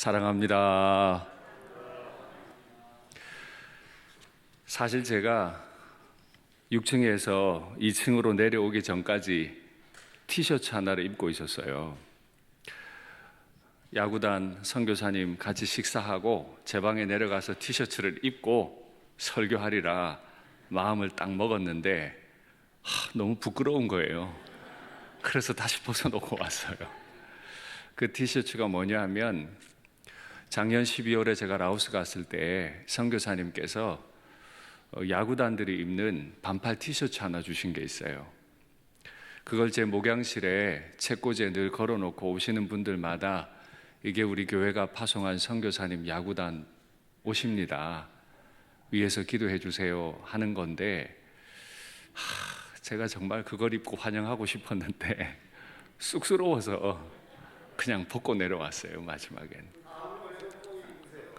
사랑합니다. 사실 제가 6층에서 2층으로 내려오기 전까지 티셔츠 하나를 입고 있었어요. 야구단 선교사님 같이 식사하고 제 방에 내려가서 티셔츠를 입고 설교하리라 마음을 딱 먹었는데 하, 너무 부끄러운 거예요. 그래서 다시 벗어놓고 왔어요. 그 티셔츠가 뭐냐 하면 작년 12월에 제가 라오스 갔을 때 선교사님께서 어, 야구단들이 입는 반팔 티셔츠 하나 주신 게 있어요. 그걸 제 목양실에 책꽂이에 늘 걸어놓고 오시는 분들마다 이게 우리 교회가 파송한 선교사님 야구단 옷입니다. 위에서 기도해 주세요 하는 건데 하, 제가 정말 그걸 입고 환영하고 싶었는데 쑥스러워서 그냥 벗고 내려왔어요 마지막엔.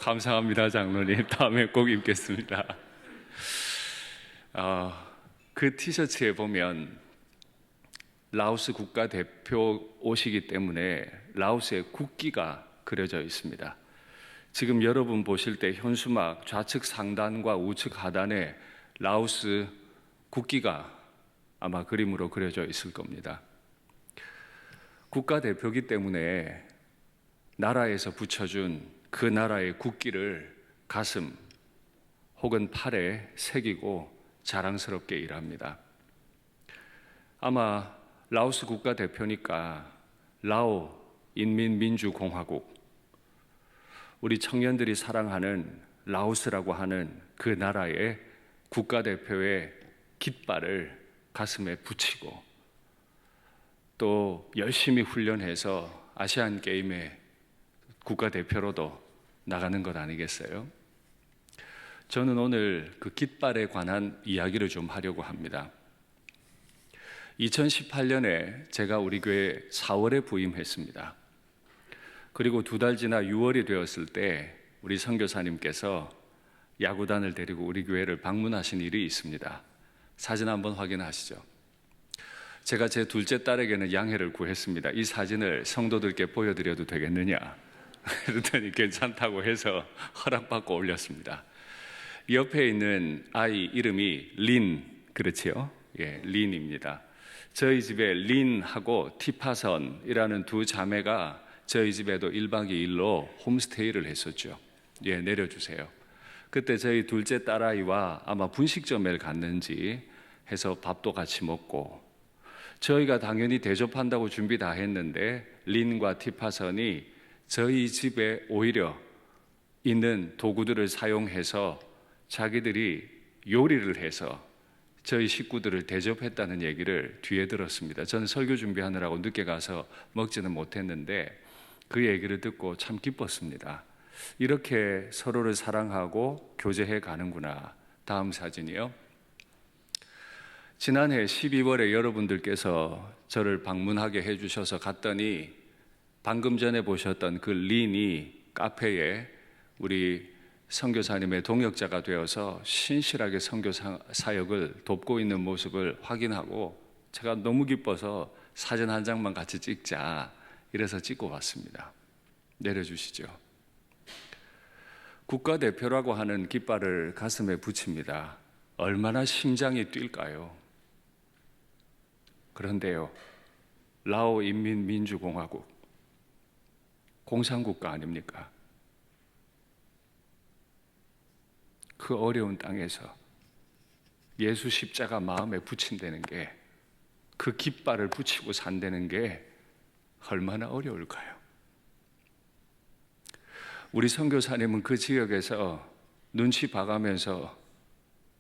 감사합니다 장로님. 다음에 꼭 입겠습니다. 어, 그 티셔츠에 보면 라오스 국가 대표 옷이기 때문에 라오스의 국기가 그려져 있습니다. 지금 여러분 보실 때 현수막 좌측 상단과 우측 하단에 라오스 국기가 아마 그림으로 그려져 있을 겁니다. 국가 대표기 때문에 나라에서 붙여준 그 나라의 국기를 가슴 혹은 팔에 새기고 자랑스럽게 일합니다. 아마 라오스 국가 대표니까 라오 인민민주공화국 우리 청년들이 사랑하는 라오스라고 하는 그 나라의 국가대표의 깃발을 가슴에 붙이고 또 열심히 훈련해서 아시안 게임의 국가대표로도 나가는 것 아니겠어요? 저는 오늘 그 깃발에 관한 이야기를 좀 하려고 합니다. 2018년에 제가 우리 교회 4월에 부임했습니다. 그리고 두 달 지나 6월이 되었을 때 우리 선교사님께서 야구단을 데리고 우리 교회를 방문하신 일이 있습니다. 사진 한번 확인하시죠. 제가 제 둘째 딸에게는 양해를 구했습니다. 이 사진을 성도들께 보여드려도 되겠느냐? 그랬더니 괜찮다고 해서 허락받고 올렸습니다. 옆에 있는 아이 이름이 린, 그렇지요? 예, 린입니다. 저희 집에 린하고 티파선이라는 두 자매가 저희 집에도 1박 2일로 홈스테이를 했었죠. 예, 내려주세요. 그때 저희 둘째 딸아이와 아마 분식점에 갔는지 해서 밥도 같이 먹고 저희가 당연히 대접한다고 준비 다 했는데 린과 티파선이 저희 집에 오히려 있는 도구들을 사용해서 자기들이 요리를 해서 저희 식구들을 대접했다는 얘기를 뒤에 들었습니다. 저는 설교 준비하느라고 늦게 가서 먹지는 못했는데 그 얘기를 듣고 참 기뻤습니다. 이렇게 서로를 사랑하고 교제해 가는구나. 다음 사진이요. 지난해 12월에 여러분들께서 저를 방문하게 해주셔서 갔더니 방금 전에 보셨던 그 린이 카페에 우리 선교사님의 동역자가 되어서 신실하게 선교 사역을 돕고 있는 모습을 확인하고 제가 너무 기뻐서 사진 한 장만 같이 찍자 이래서 찍고 왔습니다. 내려주시죠. 국가대표라고 하는 깃발을 가슴에 붙입니다. 얼마나 심장이 뛸까요? 그런데요, 라오 인민민주공화국, 공산국가 아닙니까? 그 어려운 땅에서 예수 십자가 마음에 붙인다는 게, 그 깃발을 붙이고 산다는 게 얼마나 어려울까요? 우리 선교사님은 그 지역에서 눈치 봐가면서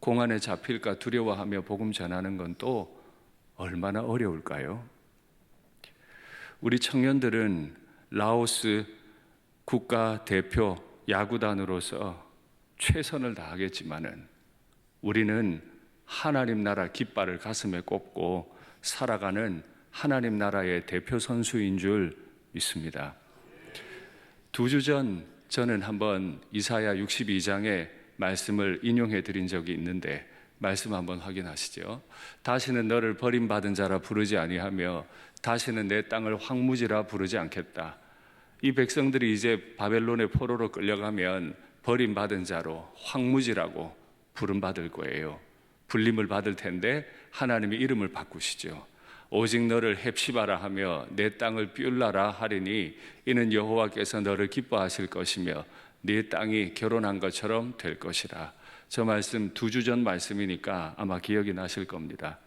공안에 잡힐까 두려워하며 복음 전하는 건 또 얼마나 어려울까요? 우리 청년들은 라오스 국가 대표 야구단으로서 최선을 다하겠지만은 우리는 하나님 나라 깃발을 가슴에 꼽고 살아가는 하나님 나라의 대표 선수인 줄 믿습니다. 두 주 전 저는 한번 이사야 62장의 말씀을 인용해 드린 적이 있는데 말씀 한번 확인하시죠. 다시는 너를 버림받은 자라 부르지 아니하며 다시는 내 땅을 황무지라 부르지 않겠다. 이 백성들이 이제 바벨론의 포로로 끌려가면 버림받은 자로 황무지라고 부름받을 거예요. 불림을 받을 텐데 하나님이 이름을 바꾸시죠. 오직 너를 헵시바라 하며 내 땅을 뷸라라 하리니 이는 여호와께서 너를 기뻐하실 것이며 네 땅이 결혼한 것처럼 될 것이라. 저 말씀 두 주 전 말씀이니까 아마 기억이 나실 겁니다.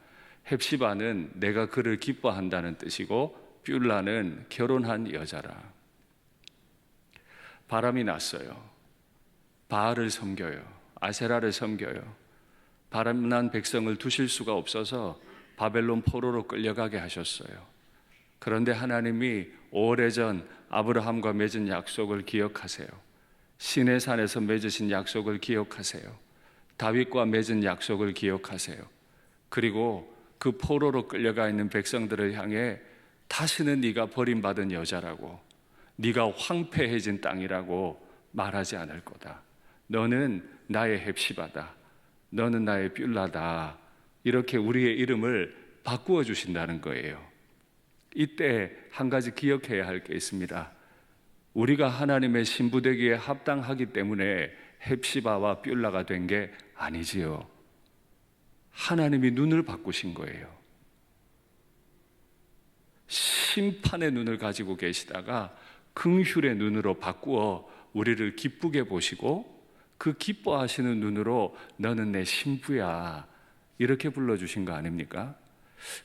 헵시바는 내가 그를 기뻐한다는 뜻이고 뷸라는 결혼한 여자라. 바람이 났어요. 바알을 섬겨요. 아세라를 섬겨요. 바람난 백성을 두실 수가 없어서 바벨론 포로로 끌려가게 하셨어요. 그런데 하나님이 오래전 아브라함과 맺은 약속을 기억하세요. 신의 산에서 맺으신 약속을 기억하세요. 다윗과 맺은 약속을 기억하세요. 그리고 그 포로로 끌려가 있는 백성들을 향해 다시는 네가 버림받은 여자라고 네가 황폐해진 땅이라고 말하지 않을 거다. 너는 나의 헵시바다. 너는 나의 뷸라다. 이렇게 우리의 이름을 바꾸어 주신다는 거예요. 이때 한 가지 기억해야 할 게 있습니다. 우리가 하나님의 신부되기에 합당하기 때문에 헵시바와 뷸라가 된 게 아니지요. 하나님이 눈을 바꾸신 거예요. 심판의 눈을 가지고 계시다가 긍휼의 눈으로 바꾸어 우리를 기쁘게 보시고 그 기뻐하시는 눈으로 너는 내 신부야 이렇게 불러 주신 거 아닙니까?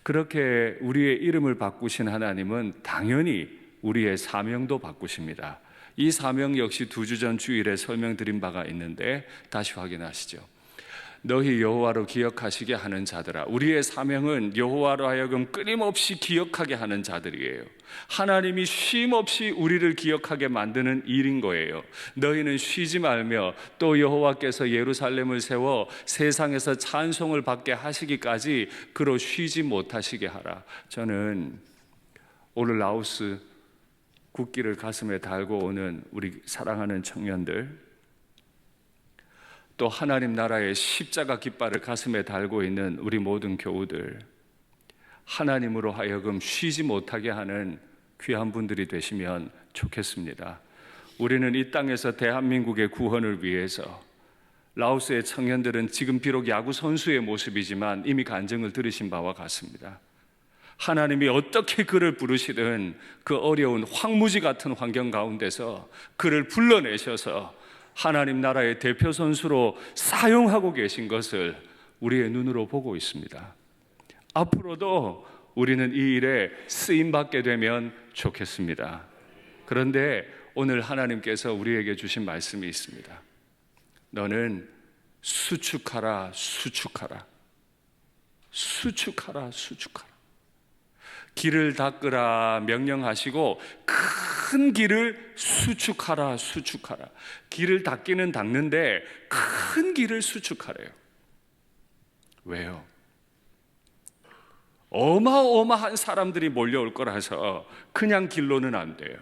그렇게 우리의 이름을 바꾸신 하나님은 당연히 우리의 사명도 바꾸십니다. 이 사명 역시 두 주 전 주일에 설명드린 바가 있는데 다시 확인하시죠. 너희 여호와로 기억하시게 하는 자들아 우리의 사명은 여호와로 하여금 끊임없이 기억하게 하는 자들이에요. 하나님이 쉼 없이 우리를 기억하게 만드는 일인 거예요. 너희는 쉬지 말며 또 여호와께서 예루살렘을 세워 세상에서 찬송을 받게 하시기까지 그로 쉬지 못하시게 하라. 저는 오늘 라오스 국기를 가슴에 달고 오는 우리 사랑하는 청년들 또 하나님 나라의 십자가 깃발을 가슴에 달고 있는 우리 모든 교우들 하나님으로 하여금 쉬지 못하게 하는 귀한 분들이 되시면 좋겠습니다. 우리는 이 땅에서 대한민국의 구원을 위해서 라오스의 청년들은 지금 비록 야구 선수의 모습이지만 이미 간증을 들으신 바와 같습니다. 하나님이 어떻게 그를 부르시든 그 어려운 황무지 같은 환경 가운데서 그를 불러내셔서 하나님 나라의 대표 선수로 사용하고 계신 것을 우리의 눈으로 보고 있습니다. 앞으로도 우리는 이 일에 쓰임 받게 되면 좋겠습니다. 그런데 오늘 하나님께서 우리에게 주신 말씀이 있습니다. 너는 수축하라, 수축하라. 수축하라, 수축하라. 길을 닦으라 명령하시고 큰 길을 수축하라 수축하라. 길을 닦기는 닦는데 큰 길을 수축하래요. 왜요? 어마어마한 사람들이 몰려올 거라서 그냥 길로는 안 돼요.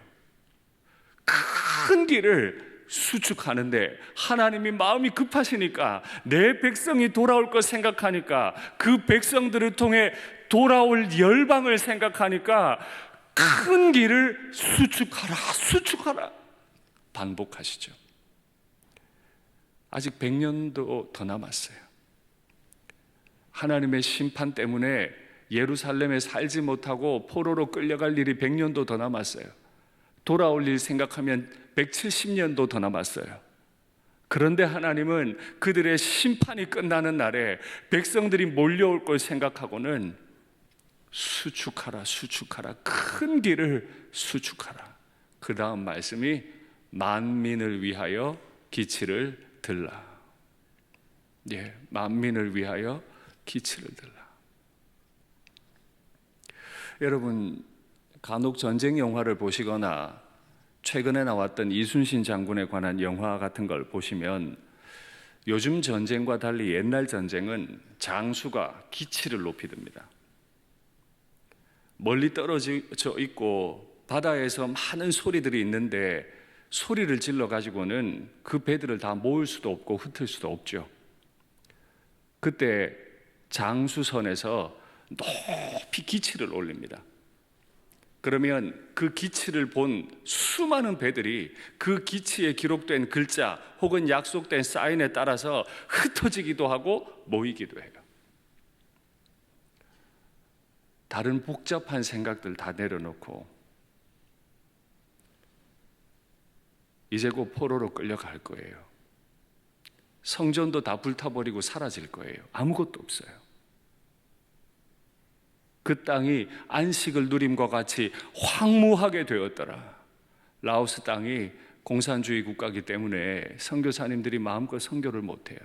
큰 길을 수축하는데 하나님이 마음이 급하시니까 내 백성이 돌아올 것 생각하니까 그 백성들을 통해 돌아올 열방을 생각하니까 큰 길을 수축하라, 수축하라. 반복하시죠. 아직 100년도 더 남았어요. 하나님의 심판 때문에 예루살렘에 살지 못하고 포로로 끌려갈 일이 100년도 더 남았어요. 돌아올 일 생각하면 170년도 더 남았어요. 그런데 하나님은 그들의 심판이 끝나는 날에 백성들이 몰려올 걸 생각하고는 수축하라, 수축하라. 큰 길을 수축하라. 그 다음 말씀이 만민을 위하여 기치를 들라. 예, 만민을 위하여 기치를 들라. 여러분, 간혹 전쟁 영화를 보시거나 최근에 나왔던 이순신 장군에 관한 영화 같은 걸 보시면 요즘 전쟁과 달리 옛날 전쟁은 장수가 기치를 높이 듭니다. 멀리 떨어져 있고 바다에서 많은 소리들이 있는데 소리를 질러 가지고는 그 배들을 다 모을 수도 없고 흩을 수도 없죠. 그때 장수선에서 높이 기치를 올립니다. 그러면 그 기치를 본 수많은 배들이 그 기치에 기록된 글자 혹은 약속된 사인에 따라서 흩어지기도 하고 모이기도 해요. 다른 복잡한 생각들 다 내려놓고 이제 곧 포로로 끌려갈 거예요. 성전도 다 불타버리고 사라질 거예요. 아무것도 없어요. 그 땅이 안식을 누림과 같이 황무하게 되었더라. 라오스 땅이 공산주의 국가이기 때문에 선교사님들이 마음껏 선교를 못해요.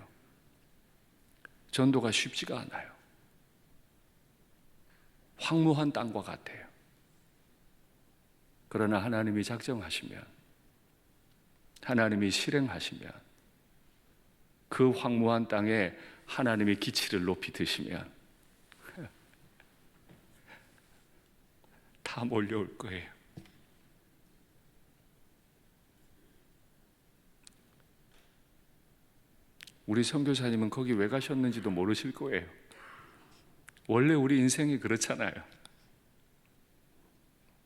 전도가 쉽지가 않아요. 황무한 땅과 같아요. 그러나 하나님이 작정하시면, 하나님이 실행하시면, 그 황무한 땅에 하나님의 기치를 높이 드시면, 다 몰려올 거예요. 우리 선교사님은 거기 왜 가셨는지도 모르실 거예요. 원래 우리 인생이 그렇잖아요.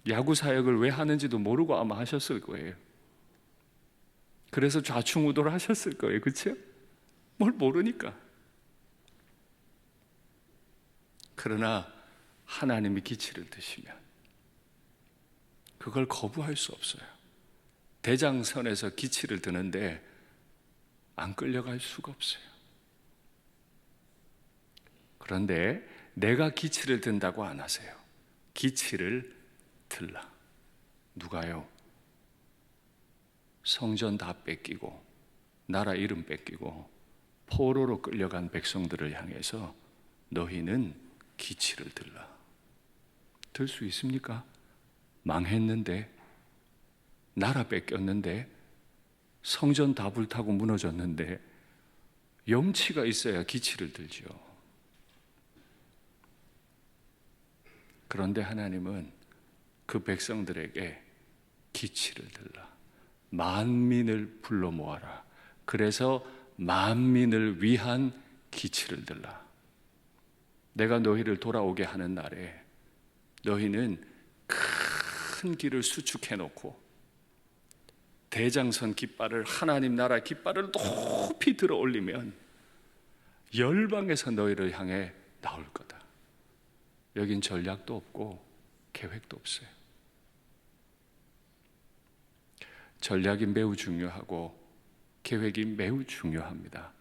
야구 사역을 왜 하는지도 모르고 아마 하셨을 거예요. 그래서 좌충우돌 하셨을 거예요. 그렇죠? 뭘 모르니까. 그러나 하나님이 기치를 드시면 그걸 거부할 수 없어요. 대장선에서 기치를 드는데 안 끌려갈 수가 없어요. 그런데 내가 기치를 든다고 안 하세요. 기치를 들라. 누가요? 성전 다 뺏기고 나라 이름 뺏기고 포로로 끌려간 백성들을 향해서 너희는 기치를 들라. 들 수 있습니까? 망했는데 나라 뺏겼는데 성전 다 불타고 무너졌는데 염치가 있어야 기치를 들죠. 그런데 하나님은 그 백성들에게 기치를 들라. 만민을 불러 모아라. 그래서 만민을 위한 기치를 들라. 내가 너희를 돌아오게 하는 날에 너희는 큰 길을 수축해 놓고 대장선 깃발을 하나님 나라 깃발을 높이 들어 올리면 열방에서 너희를 향해 나올 거다. 여긴 전략도 없고 계획도 없어요. 전략이 매우 중요하고 계획이 매우 중요합니다.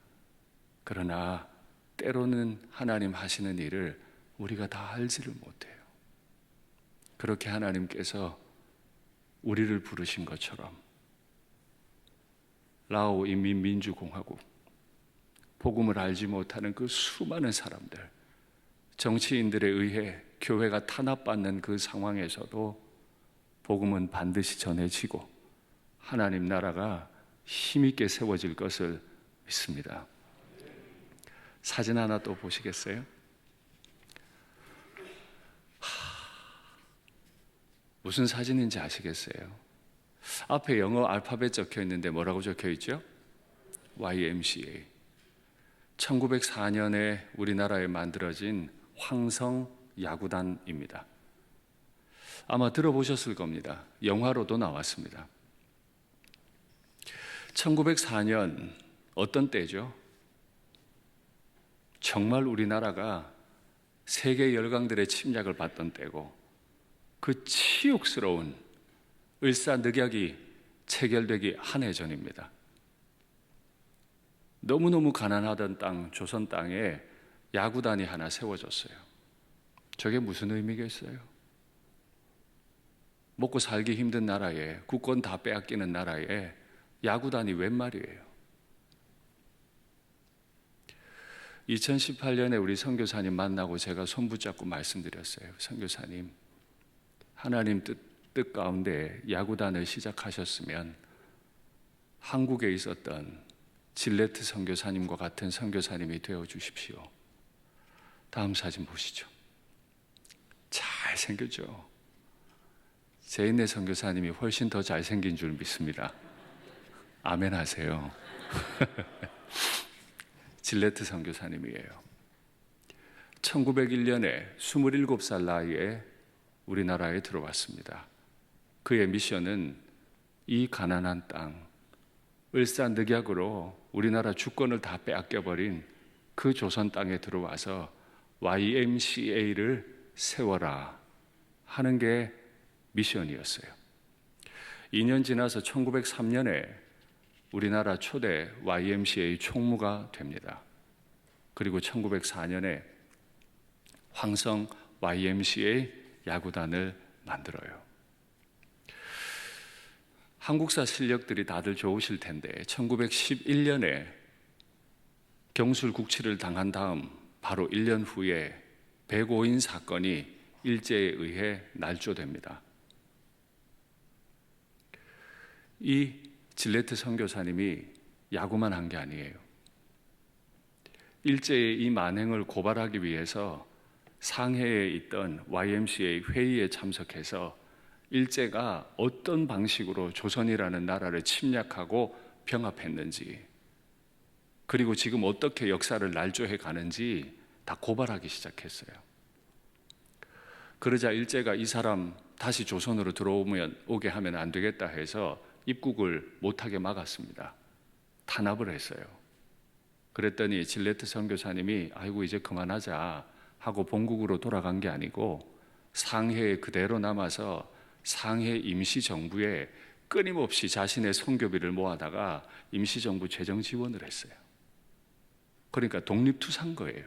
그러나 때로는 하나님 하시는 일을 우리가 다 알지를 못해요. 그렇게 하나님께서 우리를 부르신 것처럼 라오 인민민주공화국 복음을 알지 못하는 그 수많은 사람들 정치인들에 의해 교회가 탄압받는 그 상황에서도 복음은 반드시 전해지고 하나님 나라가 힘있게 세워질 것을 믿습니다. 사진 하나 또 보시겠어요? 무슨 사진인지 아시겠어요? 앞에 영어 알파벳 적혀 있는데 뭐라고 적혀 있죠? YMCA. 1904년에 우리나라에 만들어진 황성 야구단입니다. 아마 들어보셨을 겁니다. 영화로도 나왔습니다. 1904년 어떤 때죠? 정말 우리나라가 세계 열강들의 침략을 받던 때고 그 치욕스러운 을사늑약이 체결되기 한 해 전입니다. 너무너무 가난하던 땅, 조선 땅에 야구단이 하나 세워졌어요. 저게 무슨 의미겠어요? 먹고 살기 힘든 나라에, 국권 다 빼앗기는 나라에 야구단이 웬 말이에요? 2018년에 우리 선교사님 만나고 제가 손 붙잡고 말씀드렸어요. 선교사님, 하나님 뜻, 뜻 가운데 야구단을 시작하셨으면 한국에 있었던 질레트 선교사님과 같은 선교사님이 되어 주십시오. 다음 사진 보시죠. 잘 생겼죠. 제인네 선교사님이 훨씬 더 잘생긴 줄 믿습니다. 아멘 하세요. 질레트 선교사님이에요. 1901년에 27살 나이에 우리나라에 들어왔습니다. 그의 미션은 이 가난한 땅, 을사늑약으로 우리나라 주권을 다 빼앗겨버린 그 조선 땅에 들어와서 YMCA를 세워라 하는 게 미션이었어요. 2년 지나서 1903년에 우리나라 초대 YMCA 총무가 됩니다. 그리고 1904년에 황성 YMCA 야구단을 만들어요. 한국사 실력들이 다들 좋으실 텐데 1911년에 경술 국치를 당한 다음 바로 1년 후에 백오인 사건이 일제에 의해 날조됩니다. 이 질레트 선교사님이 야구만 한 게 아니에요. 일제의 이 만행을 고발하기 위해서 상해에 있던 YMCA 회의에 참석해서 일제가 어떤 방식으로 조선이라는 나라를 침략하고 병합했는지 그리고 지금 어떻게 역사를 날조해 가는지 다 고발하기 시작했어요. 그러자 일제가 이 사람 다시 조선으로 들어오면 오게 하면 안 되겠다 해서 입국을 못하게 막았습니다. 탄압을 했어요. 그랬더니 질레트 선교사님이 아이고 이제 그만하자 하고 본국으로 돌아간 게 아니고 상해에 그대로 남아서 상해 임시정부에 끊임없이 자신의 선교비를 모아다가 임시정부 재정 지원을 했어요. 그러니까 독립투사인 거예요.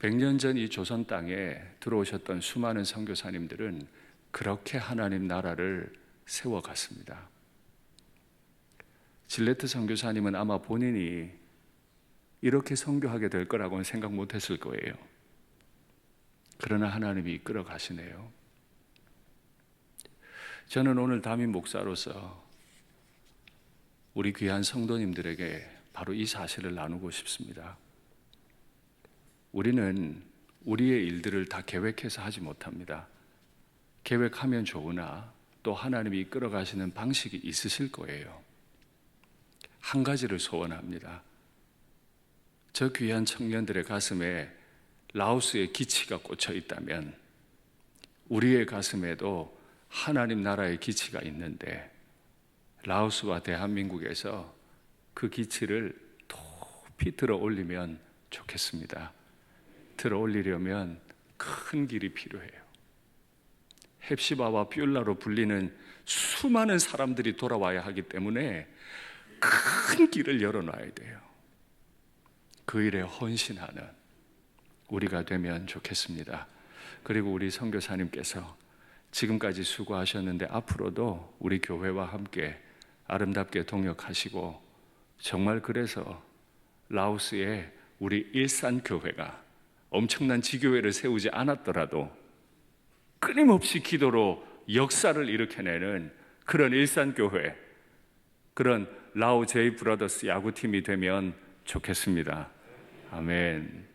100년 전 이 조선 땅에 들어오셨던 수많은 선교사님들은 그렇게 하나님 나라를 세워갔습니다. 질레트 선교사님은 아마 본인이 이렇게 선교하게 될 거라고는 생각 못 했을 거예요. 그러나 하나님이 이끌어 가시네요. 저는 오늘 담임 목사로서 우리 귀한 성도님들에게 바로 이 사실을 나누고 싶습니다. 우리는 우리의 일들을 다 계획해서 하지 못합니다. 계획하면 좋으나 또 하나님이 이끌어 가시는 방식이 있으실 거예요. 한 가지를 소원합니다. 저 귀한 청년들의 가슴에 라오스의 기치가 꽂혀 있다면 우리의 가슴에도 하나님 나라의 기치가 있는데 라오스와 대한민국에서 그 기치를 높이 들어 올리면 좋겠습니다. 들어 올리려면 큰 길이 필요해요. 헵시바와 뷸라로 불리는 수많은 사람들이 돌아와야 하기 때문에 큰 길을 열어놔야 돼요. 그 일에 헌신하는 우리가 되면 좋겠습니다. 그리고 우리 선교사님께서 지금까지 수고하셨는데 앞으로도 우리 교회와 함께 아름답게 동역하시고 정말 그래서 라오스에 우리 일산 교회가 엄청난 지교회를 세우지 않았더라도 끊임없이 기도로 역사를 일으켜내는 그런 일산 교회 그런 라오 제이 브라더스 야구팀이 되면 좋겠습니다. 아멘.